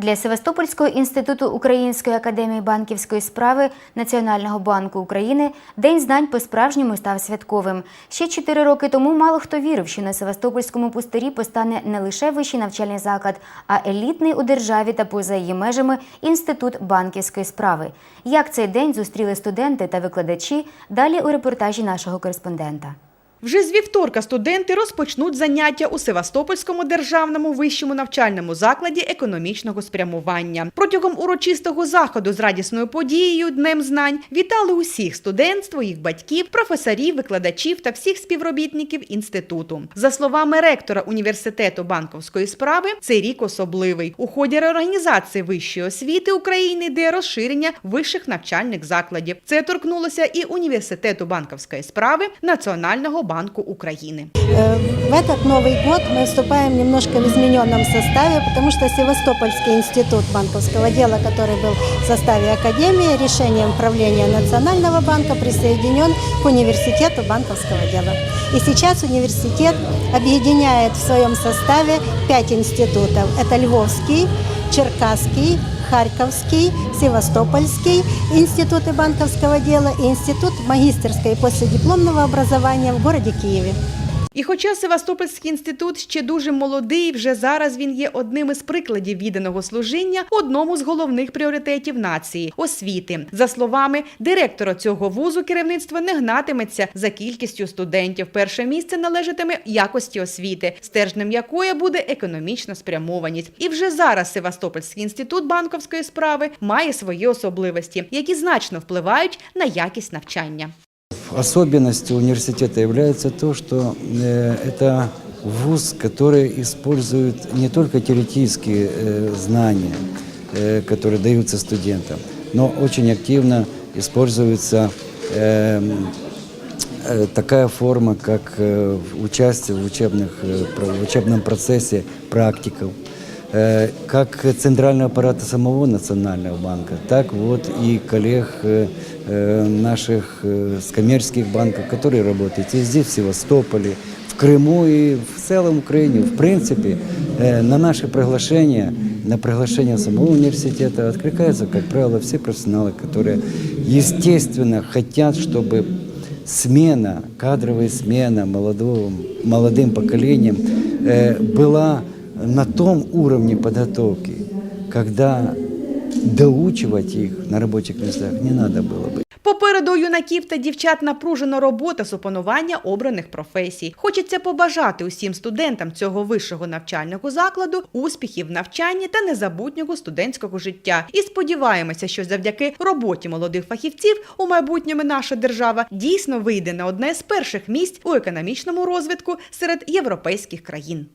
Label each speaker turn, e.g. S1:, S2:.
S1: Для Севастопольського інституту Української академії банківської справи Національного банку України День знань по-справжньому став святковим. Ще чотири роки тому мало хто вірив, що на Севастопольському пустирі постане не лише вищий навчальний заклад, а елітний у державі та поза її межами інститут банківської справи. Як цей день зустріли студенти та викладачі? Далі у репортажі нашого кореспондента.
S2: Вже з вівторка студенти розпочнуть заняття у Севастопольському державному вищому навчальному закладі економічного спрямування. Протягом урочистого заходу з радісною подією Днем знань вітали усіх студентство, їх батьків, професорів, викладачів та всіх співробітників інституту. За словами ректора університету банковської справи, цей рік особливий. У ході реорганізації вищої освіти України йде розширення вищих навчальних закладів. Це торкнулося і університету банковської справи Національного банку України.
S3: Э, В этот Новый год мы вступаем немножко в измененном составе, потому что Севастопольский институт банковского дела, который был в составе Академии, решением правления Национального банка присоединен к университету банковского дела. И сейчас университет объединяет в своем составе пять институтов. Это Львовский, Черкасский, Харьковский, Севастопольский институты банковского дела и институт магистерского и последипломного образования в городе Киеве.
S2: І хоча Севастопольський інститут ще дуже молодий, вже зараз він є одним із прикладів відданого служіння одному з головних пріоритетів нації освіти. За словами директора цього вузу, керівництво не гнатиметься за кількістю студентів. Перше місце належатиме якості освіти, стержнем якої буде економічна спрямованість. І вже зараз Севастопольський інститут банковської справи має свої особливості, які значно впливають на якість навчання
S4: Особенностью университета является то, что э, это вуз, который использует не только теоретические э, знания, э, которые даются студентам, но очень активно используется э, э, такая форма, как э, участие в, учебных, э, про- в учебном процессе практиков, э, как центрального аппарата самого Национального банка, так вот и коллег э, э, наших э, с коммерческих банков, которые работают и здесь, в Севастополе, в Крыму и в целом Украине. В принципе, э, на наше приглашение, на приглашение самого университета откликаются, как правило, все профессионалы, которые, естественно, хотят, чтобы смена, кадровая смена молодого, молодым поколением э, была на том уровне подготовки, когда доучивать их на рабочих местах не надо было бы.
S2: Попереду юнаків та дівчат напружена робота з опанування обраних професій. Хочеться побажати усім студентам цього вищого навчального закладу успіхів в навчанні та незабутнього студентського життя. І сподіваємося, що завдяки роботі молодих фахівців у майбутньому наша держава дійсно вийде на одне з перших місць у економічному розвитку серед європейських країн.